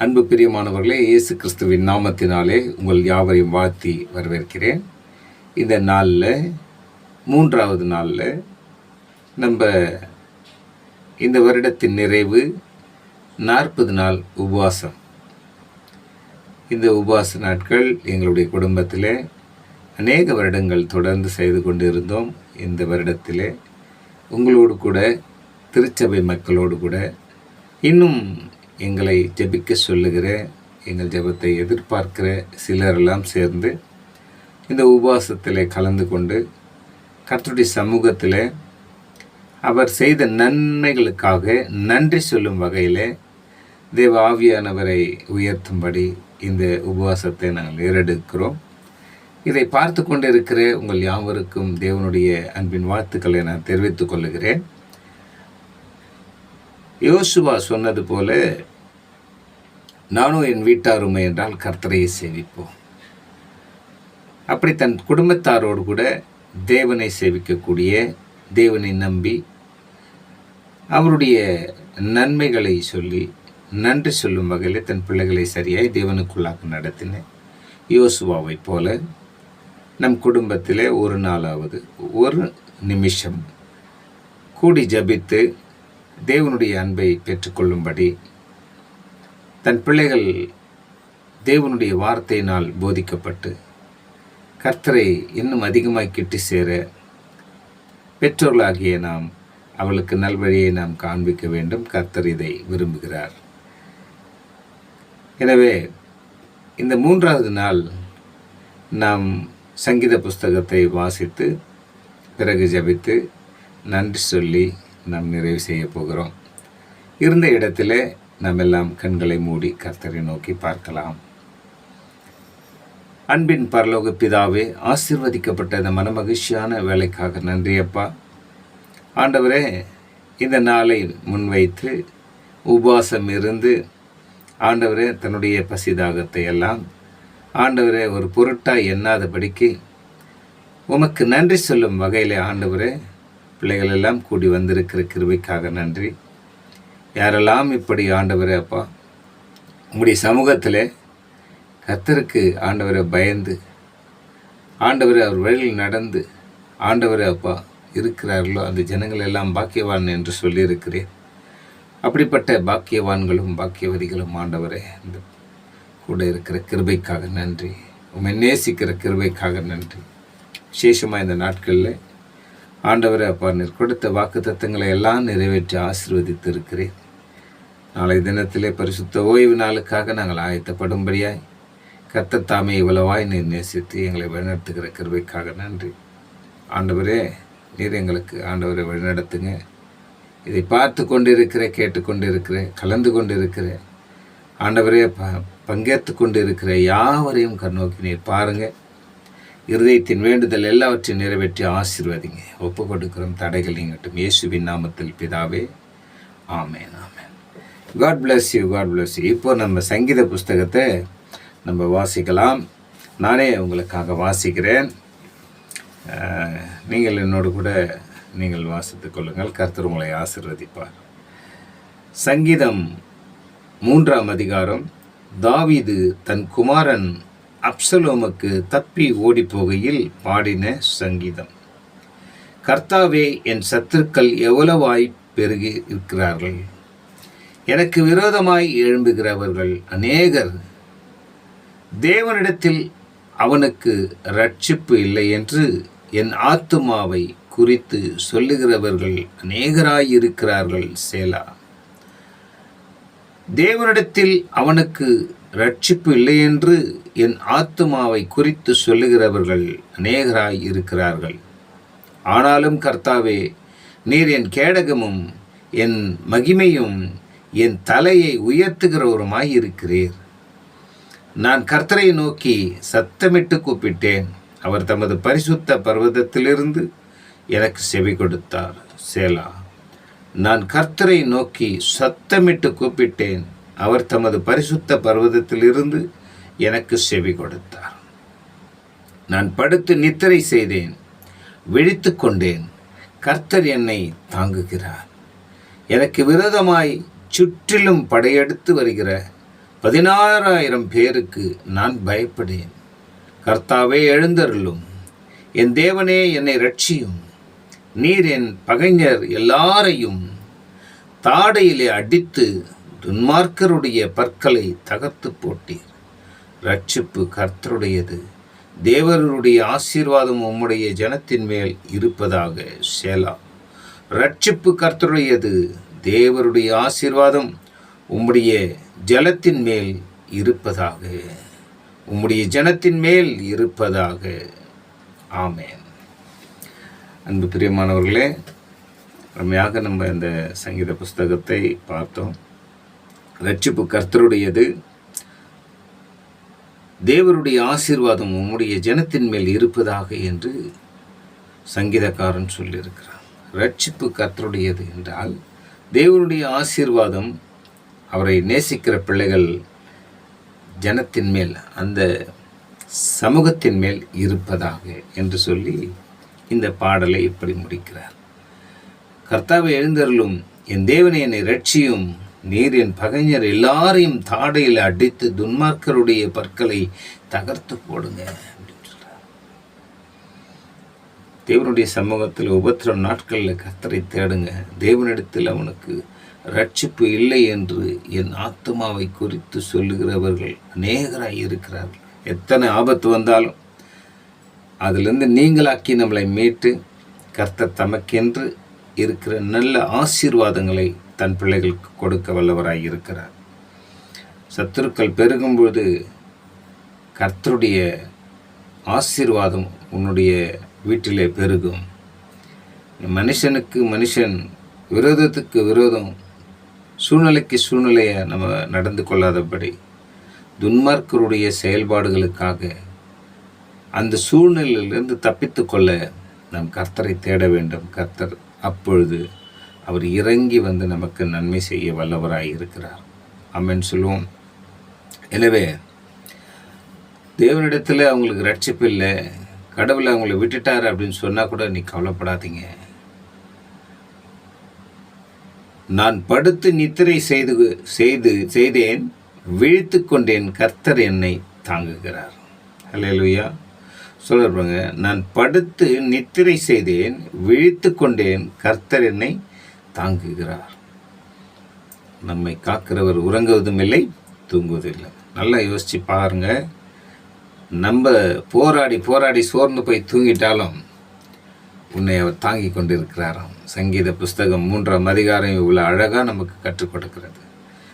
அன்பு பிரியமானவர்களே இயேசு கிறிஸ்துவின் நாமத்தினாலே உங்கள் யாவரையும் வாழ்த்தி வரவேற்கிறேன். இந்த நாளில் மூன்றாவது நாளில் நம்ம இந்த வருடத்தின் நிறைவு நாற்பது நாள் உபவாசம். இந்த உபவாச நாட்கள் எங்களுடைய குடும்பத்தில் அநேக வருடங்கள் தொடர்ந்து செய்து கொண்டிருந்தோம். இந்த வருடத்தில் உங்களோடு கூட திருச்சபை மக்களோடு கூட இன்னும் எங்களை ஜெபிக்க சொல்லுகிற எங்கள் ஜெபத்தை எதிர்பார்க்கிற சிலரெல்லாம் சேர்ந்து இந்த உபவாசத்தில் கலந்து கொண்டு கர்த்தருடைய சமூகத்தில் அவர் செய்த நன்மைகளுக்காக நன்றி சொல்லும் வகையில் தேவ ஆவியானவரை உயர்த்தும்படி இந்த உபவாசத்தை நாங்கள் ஏறெடுக்கிறோம். இதை பார்த்து கொண்டிருக்கிற உங்கள் யாவருக்கும் தேவனுடைய அன்பின் வாழ்த்துக்களை நான் தெரிவித்துக் கொள்ளுகிறேன். யோசுவா சொன்னது போல நானும் என் வீட்டாருமை என்றால் கர்த்தரையை சேவிப்போம். அப்படி தன் குடும்பத்தாரோடு கூட தேவனை சேவிக்கக்கூடிய தேவனை நம்பி அவருடைய நன்மைகளை சொல்லி நன்றி சொல்லும் வகையில் தன் பிள்ளைகளை சரியாய் தேவனுக்குள்ளாக நடத்தின யோசுவாவை போல நம் குடும்பத்தில் ஒரு நாளாவது ஒரு நிமிஷம் கூடி ஜபித்து தேவனுடைய அன்பை பெற்றுக்கொள்ளும்படி தன் பிள்ளைகள் தேவனுடைய வார்த்தையினால் போதிக்கப்பட்டு கர்த்தரை இன்னும் அதிகமாய் கிட்டி சேர பெற்றோர்களாகிய நாம் அவளுக்கு நல்வழியை நாம் காண்பிக்க வேண்டும். கர்த்தர் இதை விரும்புகிறார். எனவே இந்த மூன்றாவது நாள் நாம் சங்கீத புஸ்தகத்தை வாசித்து பிறகு ஜபித்து நன்றி சொல்லி நாம் நிறைவு செய்ய போகிறோம். இருந்த இடத்திலே நாம் எல்லாம் கண்களை மூடி கர்த்தரை நோக்கி பார்க்கலாம். அன்பின் பரலோக பிதாவே ஆசிர்வதிக்கப்பட்ட இந்த மனமகிழ்ச்சியான வேலைக்காக நன்றியப்பா ஆண்டவரே இந்த நாளை முன்வைத்து உபவாசம் இருந்து ஆண்டவரே தன்னுடைய பசிதாகத்தை எல்லாம் ஆண்டவரே ஒரு பொருட்டாக எண்ணாதபடிக்கு உமக்கு நன்றி சொல்லும் வகையில் ஆண்டவரே பிள்ளைகள் எல்லாம் கூடி வந்திருக்கிற கிருபைக்காக நன்றி. யாரெல்லாம் இப்படி ஆண்டவரே அப்பா உங்களுடைய சமூகத்தில் கத்தருக்கு ஆண்டவரை பயந்து ஆண்டவர் அவர் வழியில் நடந்து ஆண்டவர் அப்பா இருக்கிறார்களோ அந்த ஜனங்கள் எல்லாம் பாக்கியவான் என்று சொல்லியிருக்கிறேன். அப்படிப்பட்ட பாக்கியவான்களும் பாக்கியவதிகளும் ஆண்டவரே இந்த கூட இருக்கிற கிருபைக்காக நன்றி. உண்மை நேசிக்கிற கிருபைக்காக நன்றி. விசேஷமாக இந்த நாட்களில் ஆண்டவரே அப்பா நீர் கொடுத்த வாக்கு தத்துவங்களை எல்லாம் நிறைவேற்றி ஆசிர்வதித்து இருக்கிறேன் நாளை தினத்திலே பரிசுத்த ஓய்வு நாளுக்காக நாங்கள் ஆயத்தப்படும்படியாய் கத்தத்தாமே இவ்வளவாய் நீர் நேசித்து எங்களை வழிநடத்துகிற கிருபைக்காக நன்றி. ஆண்டவரே நீர் எங்களுக்கு ஆண்டவரை வழிநடத்துங்க. இதை பார்த்து கொண்டிருக்கிற கேட்டுக்கொண்டிருக்கிற கலந்து கொண்டிருக்கிற ஆண்டவரே ப பங்கேற்று கொண்டிருக்கிற யாவரையும் கண்ணோக்கி நீர் பாருங்கள் இருதயத்தின் வேண்டுதல் எல்லாவற்றையும் நிறைவேற்றி ஆசீர்வதிங்க. ஒப்பு கொடுக்கிறோம் தடைகள் நீங்கட்டும். இயேசுவின் நாமத்தில் பிதாவே ஆமேன் ஆமேன். God bless you God bless you இப்போ நம்ம சங்கீத புஸ்தகத்தை நம்ம வாசிக்கலாம். நானே உங்களுக்காக வாசிக்கிறேன். நீங்கள் என்னோடு கூட நீங்கள் வாசித்துக் கொள்ளுங்கள். கர்த்தர் உங்களை ஆசிர்வதிப்பார். சங்கீதம் மூன்றாம் அதிகாரம். தாவீது தன் குமாரன் அப்சலோமுக்கு தப்பி ஓடிப் போகையில் பாடின சங்கீதம். கர்த்தாவே என் சத்துருக்கள் எவ்வளவாய் பெருகி இருக்கிறார்கள். எனக்கு விரோதமாய் எழும்புகிறவர்கள் அநேகர். தேவனிடத்தில் அவனுக்கு ரட்சிப்பு இல்லை என்று என் ஆத்துமாவை குறித்து சொல்லுகிறவர்கள் அநேகராயிருக்கிறார்கள் சேலா. தேவனிடத்தில் அவனுக்கு ரட்சிப்பு இல்லை என்று என் ஆத்துமாவை குறித்து சொல்லுகிறவர்கள் அநேகராய் இருக்கிறார்கள். ஆனாலும் கர்த்தாவே நீர் என் கேடகமும் என் மகிமையும் என் தலையை உயர்த்துகிறவருமாய் இருக்கிறீர். நான் கர்த்தரை நோக்கி சத்தமிட்டு கூப்பிட்டேன். அவர் தமது பரிசுத்த பர்வதத்திலிருந்து எனக்கு செவி கொடுத்தார். சேலா. நான் கர்த்தரை நோக்கி சத்தமிட்டு கூப்பிட்டேன். அவர் தமது பரிசுத்த பர்வதத்திலிருந்து எனக்கு செவி கொடுத்தார். நான் படுத்து நித்திரை செய்தேன் விழித்து கொண்டேன் கர்த்தர் என்னை தாங்குகிறார். எனக்கு விரோதமாய் சுற்றிலும் படையெடுத்து வருகிற பதினாறாயிரம் பேருக்கு நான் பயப்படேன். கர்த்தாவே எழுந்தருளும். என் தேவனே என்னை ரட்சியும் நீர் என் பகைஞர் எல்லாரையும் தாடையிலே அடித்து துன்மார்க்கருடைய பற்களை தகர்த்து போட்டீர். ரட்சிப்பு கர்த்தருடையது. தேவருடைய ஆசீர்வாதம் உம்முடைய ஜனத்தின் மேல் இருப்பதாக சேலா. ரட்சிப்பு கர்த்தருடையது. தேவருடைய ஆசீர்வாதம் உம்முடைய ஜலத்தின் மேல் இருப்பதாக உம்முடைய ஜனத்தின் மேல் இருப்பதாக. ஆமேன். அன்பு பிரியமானவர்களே அருமையாக நம்ம இந்த சங்கீத புஸ்தகத்தை பார்த்தோம். ரட்சிப்பு கர்த்தருடையது. தேவருடைய ஆசீர்வாதம் உம்முடைய ஜனத்தின் மேல் இருப்பதாக என்று சங்கீதக்காரன் சொல்லியிருக்கிறார் ரட்சிப்பு கர்த்தருடையது என்றால் தேவனுடைய ஆசீர்வாதம் அவரை நேசிக்கிற பிள்ளைகள் ஜனத்தின் மேல் அந்த சமூகத்தின் மேல் இருப்பதாக என்று சொல்லி இந்த பாடலை இப்படி முடிக்கிறார். கர்த்தாவை எழுந்தருளும் என் தேவனை என்னை ரட்சியும். நீர் என் பகைஞர் எல்லாரையும் தாடையில் அடித்து துன்மார்க்கருடைய பற்களை தகர்த்து போடுங்க அப்படின்னு தேவனுடைய சமூகத்தில் உபத்திரம் நாட்களில் கர்த்தரை தேடுங்க. தேவனிடத்தில் அவனுக்கு ரட்சிப்பு இல்லை என்று என் ஆத்மாவை குறித்து சொல்லுகிறவர்கள் அநேகராக இருக்கிறார்கள். எத்தனை ஆபத்து வந்தாலும் அதிலிருந்து நீங்களாக்கி நம்மளை மீட்டு கர்த்தர் தமக்கென்று இருக்கிற நல்ல ஆசீர்வாதங்களை தன் பிள்ளைகளுக்கு கொடுக்க வல்லவராய் இருக்கிறார். சத்துருக்கள் பெருகும்பொழுது கர்த்தருடைய ஆசீர்வாதம் உன்னுடைய வீட்டிலே பெருகும். மனுஷனுக்கு மனுஷன் விரோதத்துக்கு விரோதம் சூழ்நிலைக்கு சூழ்நிலையை நம்ம நடந்து கொள்ளாதபடி துன்மார்க்கருடைய செயல்பாடுகளுக்காக அந்த சூழ்நிலையிலிருந்து தப்பித்து கொள்ள நாம் கர்த்தரை தேட வேண்டும். கர்த்தர் அப்பொழுது அவர் இறங்கி வந்து நமக்கு நன்மை செய்ய வல்லவராய் இருக்கிறார். அம்மன் சொல்லுவோம். எனவே தேவனிடத்தில் அவங்களுக்கு ரட்சிப்பு இல்லை கடவுளை அவங்கள விட்டுட்டார் அப்படின்னு சொன்னால் கூட நீ கவலைப்படாதீங்க. நான் படுத்து நித்திரை செய்து செய்து செய்தேன் விழித்து கொண்டேன் கர்த்தர் என்னை தாங்குகிறார். அல்லேலூயா சொல்லுங்க நான் படுத்து நித்திரை செய்தேன் விழித்து கொண்டேன் கர்த்தர் என்னை தாங்குகிறார். நம்மை காக்கிறவர் உறங்குவதும் இல்லை தூங்குவதும் இல்லை. நல்லா யோசிச்சு பாருங்க. நம்ம போராடி போராடி சோர்ந்து போய் தூங்கிட்டாலும் உன்னை அவர் தாங்கி கொண்டிருக்கிறாராம். சங்கீத புஸ்தகம் மூன்றாம் அதிகாரம் இவ்வளோ அழகாக நமக்கு கற்றுக் கொடுக்கிறது.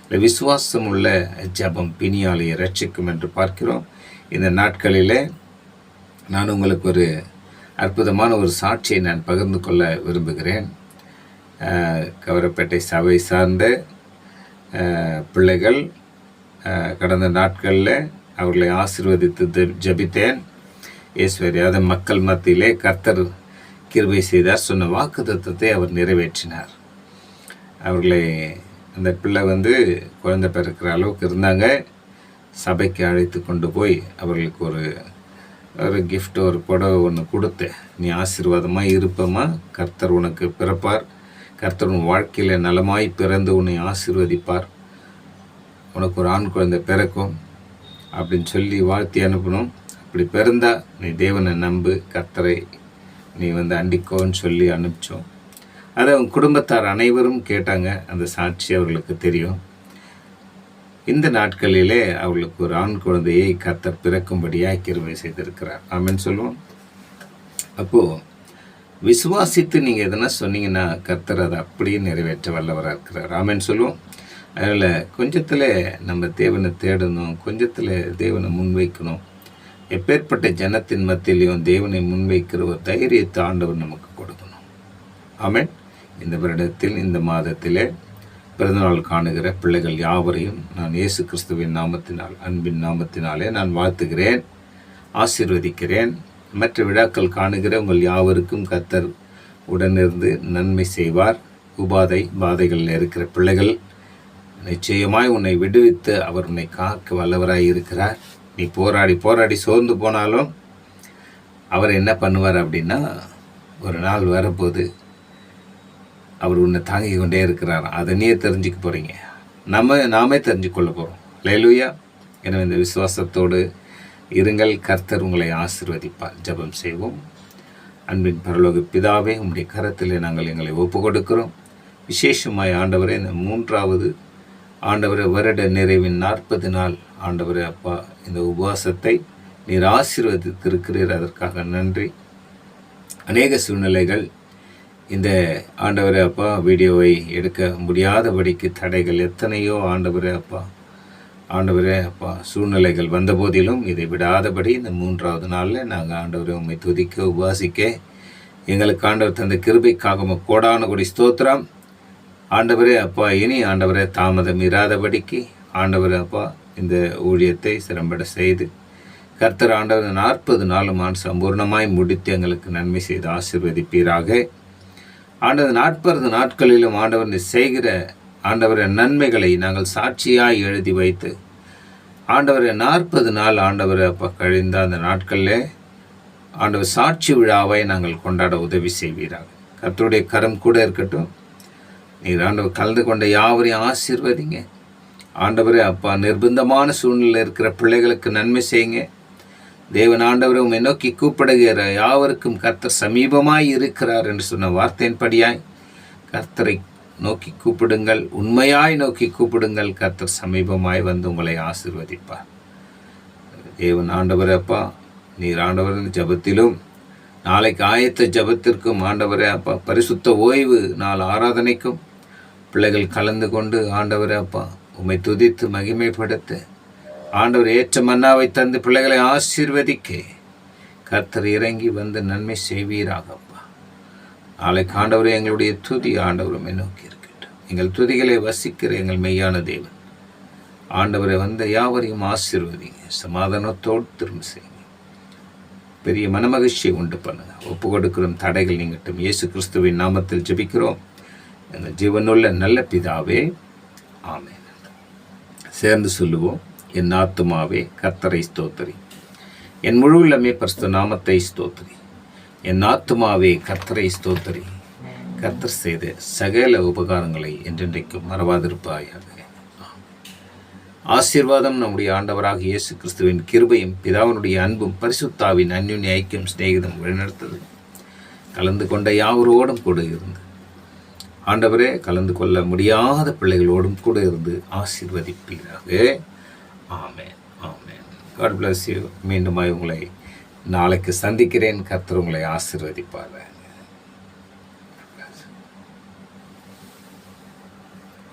இல்லை விசுவாசம் உள்ள ஜபம் பிணியாலையை ரட்சிக்கும் என்று பார்க்கிறோம். இந்த நாட்களிலே நான் உங்களுக்கு ஒரு அற்புதமான ஒரு சாட்சியை நான் பகிர்ந்து கொள்ள விரும்புகிறேன். கவரப்பேட்டை சபை சார்ந்த பிள்ளைகள் கடந்த நாட்களில் அவர்களை ஆசிர்வதித்து ஜபித்தேன். ஜெபித்தேன் ஈஸ்வரியாத மக்கள் மத்தியிலே கர்த்தர் கிருபை செய்தார். சொன்ன வாக்குத்தத்தத்தை அவர் நிறைவேற்றினார். அவர்களை அந்த பிள்ளை வந்து குழந்தை பிறக்கிற அளவுக்கு இருந்தாங்க. சபைக்கு அழைத்து கொண்டு போய் அவர்களுக்கு ஒரு ஒரு கிஃப்ட் ஒரு புடவை ஒன்று கொடுத்தேன். நீ ஆசீர்வாதமாக இருப்பமா? கர்த்தர் உனக்கு பிறப்பார். கர்த்தர் உன் வாழ்க்கையில் நலமாய் பிறந்து உன்னை ஆசீர்வதிப்பார். உனக்கு ஒரு ஆண் குழந்தை பிறக்கும் அப்படின்னு சொல்லி வாழ்த்தி அனுப்பணும். அப்படி பிறந்தா நீ தேவனை நம்பு கர்த்தரை நீ வந்து அண்டிக்கோன்னு சொல்லி அனுப்பிச்சோம். அதை அவங்க குடும்பத்தார் அனைவரும் கேட்டாங்க. அந்த சாட்சி அவர்களுக்கு தெரியும். இந்த நாட்களிலே அவளுக்கு ஒரு ஆண் குழந்தையை கர்த்தர் பிறக்கும்படியாக கிருமை செய்திருக்கிறார். ஆமென் சொல்லுவோம். அப்போது விசுவாசித்து நீங்கள் எதனா சொன்னீங்கன்னா கர்த்தர் அதை அப்படியே நிறைவேற்ற வல்லவராக இருக்கிறார். ஆமென் சொல்லுவோம். அதனால் கொஞ்சத்தில் நம்ம தேவனை தேடணும் கொஞ்சத்தில் தேவனை முன்வைக்கணும். எப்பேற்பட்ட ஜனத்தின் மத்தியிலையும் தேவனை முன்வைக்கிற ஒரு தைரியத்தை ஆண்டவர் நமக்கு கொடுக்கணும். ஆமேன். இந்த வருடத்தில் இந்த மாதத்திலே பிறந்தநாள் காணுகிற பிள்ளைகள் யாவரையும் நான் இயேசு கிறிஸ்துவின் நாமத்தினால் அன்பின் நாமத்தினாலே நான் வாழ்த்துகிறேன் ஆசீர்வதிக்கிறேன். மற்ற விழாக்கள் காணுகிற உங்கள் யாவருக்கும் கத்தர் உடனிருந்து நன்மை செய்வார். உபாதை பாதைகளில் இருக்கிற பிள்ளைகள் நிச்சயமாய் உன்னை விடுவித்து அவர் உன்னை காக்க வல்லவராய் இருக்கிறார். நீ போராடி போராடி சோர்ந்து போனாலும் அவர் என்ன பண்ணுவார் அப்படின்னா ஒரு நாள் வரப்போது அவர் உன்னை தாங்கி கொண்டே இருக்கிறார். அதை நீயே தெரிஞ்சுக்க போகிறீங்க நம்ம நாமே தெரிஞ்சுக்கொள்ள போகிறோம் லேலுயா எனவே இந்த விசுவாசத்தோடு இருங்கள் கர்த்தர் உங்களை ஆசிர்வதிப்பார். ஜெபம் செய்வோம். அன்பின் பரலோக பிதாவே உங்களுடைய கரத்திலே நாங்கள் எங்களை ஒப்பு கொடுக்கிறோம் விசேஷமாய் ஆண்டவரே இந்த மூன்றாவது ஆண்டவரே வருட நிறைவின் நாற்பது நாள் ஆண்டவரே அப்பா இந்த உபவாசத்தை நீர் ஆசீர்வதித்திருக்கிறீர். அதற்காக நன்றி. அநேக சூழ்நிலைகள் இந்த ஆண்டவரே அப்பா வீடியோவை எடுக்க முடியாதபடிக்கு தடைகள் எத்தனையோ ஆண்டவரே அப்பா. ஆண்டவரே அப்பா சூழ்நிலைகள் வந்த போதிலும் இதை விடாதபடி இந்த மூன்றாவது நாளில் நாங்கள் ஆண்டவரை உண்மை துதிக்க உபாசிக்க எங்களுக்கு ஆண்டவர் தந்த கிருபைக்காக கோடான கொடி ஸ்தோத்திரம். ஆண்டவரே அப்பா இனி ஆண்டவரே தாமதம் இராதபடிக்கு ஆண்டவரே அப்பா இந்த ஊழியத்தை சிறம்பட செய்து கர்த்தர் ஆண்டவர் நாற்பது நாளும் ஆண் சம்பூர்ணமாய் முடித்து எங்களுக்கு நன்மை செய்து ஆசீர்வதிப்பீராக. ஆண்டவர் நாற்பது நாட்களிலும் ஆண்டவர் செய்கிற ஆண்டவரை நன்மைகளை நாங்கள் சாட்சியாய் எழுதி வைத்து ஆண்டவரை நாற்பது நாள் ஆண்டவரை அப்போ கழிந்த அந்த நாட்களில் ஆண்டவர் சாட்சி விழாவை நாங்கள் கொண்டாட உதவி செய்வீராக. கர்த்தருடைய கரம் கூட இருக்கட்டும். நீர் ஆண்டவர் கலந்து கொண்ட யாவரையும் ஆசீர்வதிங்க. ஆண்டவரே அப்பா நிர்பந்தமான சூழ்நிலை இருக்கிற பிள்ளைகளுக்கு நன்மை செய்யுங்க. தேவன் ஆண்டவரை உண்மை நோக்கி கூப்பிடுகிற யாவருக்கும் கர்த்தர் சமீபமாய் இருக்கிறார் என்று சொன்ன வார்த்தையின்படியாய் கர்த்தரை நோக்கி கூப்பிடுங்கள் உண்மையாய் நோக்கி கூப்பிடுங்கள். கர்த்தர் சமீபமாய் வந்து உங்களை ஆசிர்வதிப்பார். தேவன் ஆண்டவரே அப்பா நீர் ஆண்டவரின் ஜபத்திலும் நாளைக்கு ஆயத்த ஜபத்திற்கும் ஆண்டவரே அப்பா பரிசுத்த ஓய்வு நாள் ஆராதனைக்கும் பிள்ளைகள் கலந்து கொண்டு ஆண்டவரே அப்பா உம்மை துதித்து மகிமைப்படுத்த ஆண்டவர் ஏற்ற மன்னாவை தந்து பிள்ளைகளை ஆசீர்வதிக்க. கர்த்தர் இறங்கி வந்து நன்மை செய்வீராகப்பா. நாளை ஆண்டவர் எங்களுடைய துதி ஆண்டவருமே நோக்கி இருக்கட்டும் எங்கள் துதிகளை வசிக்கிற எங்கள் மெய்யான தேவன். ஆண்டவரை வந்த யாவரையும் ஆசீர்வதிங்க. சமாதானத்தோடு திரும்ப செய்யுங்க. பெரிய மனமகிழ்ச்சியை உண்டு பண்ணுங்க. ஒப்பு கொடுக்கிறோம் தடைகள் நீங்கட்டும். இயேசு கிறிஸ்துவின் நாமத்தில் ஜபிக்கிறோம். எங்கள் ஜீவனுள்ள நல்ல பிதாவே ஆமென். சேர்ந்து சொல்லுவோம். என் ஆத்துமாவே கத்தரை ஸ்தோத்திரி. என் முழு உள்ளமே பரிசுத்த நாமத்தை ஸ்தோத்திரி. என் ஆத்துமாவே கர்த்தரை ஸ்தோத்தரி. கர்த்தர் செய்த சகல உபகாரங்களை என்றென்றைக்கும் மறவாதிருப்பாயாக. ஆசீர்வாதம் நம்முடைய ஆண்டவராக இயேசு கிறிஸ்துவின் கிருபையும் பிதாவினுடைய அன்பும் பரிசுத்தாவின் அந்யுன்ய ஐக்கியம் சிநேகிதம் வழிநடத்தது. கலந்து கொண்ட யாவரோடும் கூட இருந்து. ஆண்டவரே கலந்து கொள்ள முடியாத பிள்ளைகளோடும் கூட இருந்து ஆசீர்வதிப்பீராக. ஆமேன். ஆமேன். காட் பிளஸ் யூ மீண்டுமாய் உங்களை நாளைக்கு சந்திக்கிறேன். கர்த்தர் உங்களை